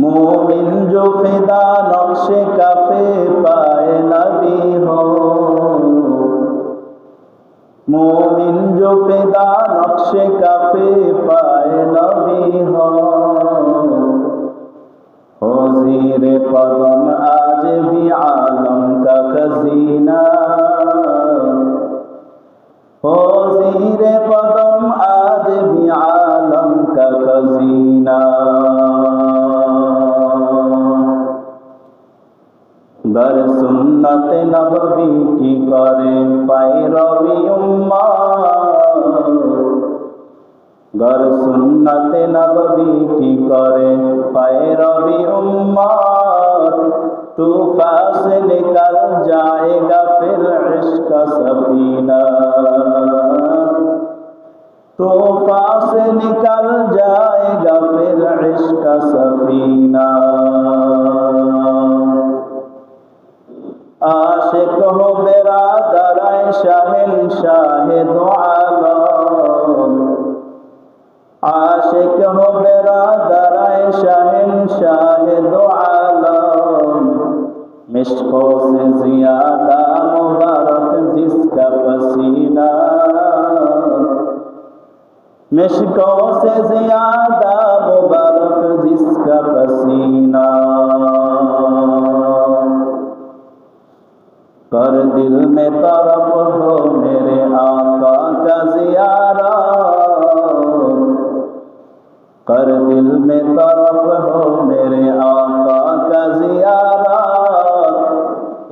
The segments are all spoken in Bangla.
মোমিন জো ফেদা নকশে কাফে পায় নবী হো। মোমিন জো ফেদা নকশে কাফে পায় নবী হো। হজির কদম আজ ভি আলম কা খজিনা। হজির কদম আজ ভি আলম কা খজিনা। দর সুন্নতে নবী কি করে? পাইরবি উম্মা দর সুন্নতে নবী কি করে? পাইরবি উম্মা তু পাস নিকল জায়েগা ফির ইশক সফিনা। তো পাস নিকল আশেক হবে রাদারায় শাহিন শাহেদ আলম। আশেক হবে রাদারায় শাহিন শাহেদ আলম। মিশকো সে জিয়াদা মুবারক জিসকা পসিনা। مشکوں سے زیادہ مبارک جس کا پسینہ दिल में तरफ़ हो मेरे आका का जियारा। कर दिल में तरफ़ हो मेरे आका का जियारा।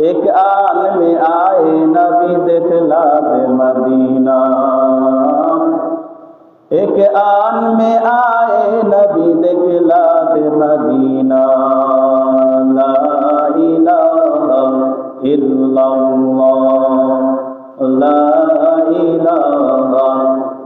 एक आन में आए नबी दिखला दे मदीना। एक आन में आए नबी दिखला दे मदीना।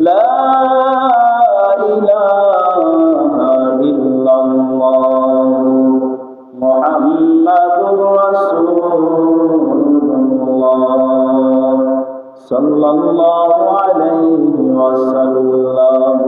لا إله إلا الله محمد رسول الله صلى الله عليه وسلم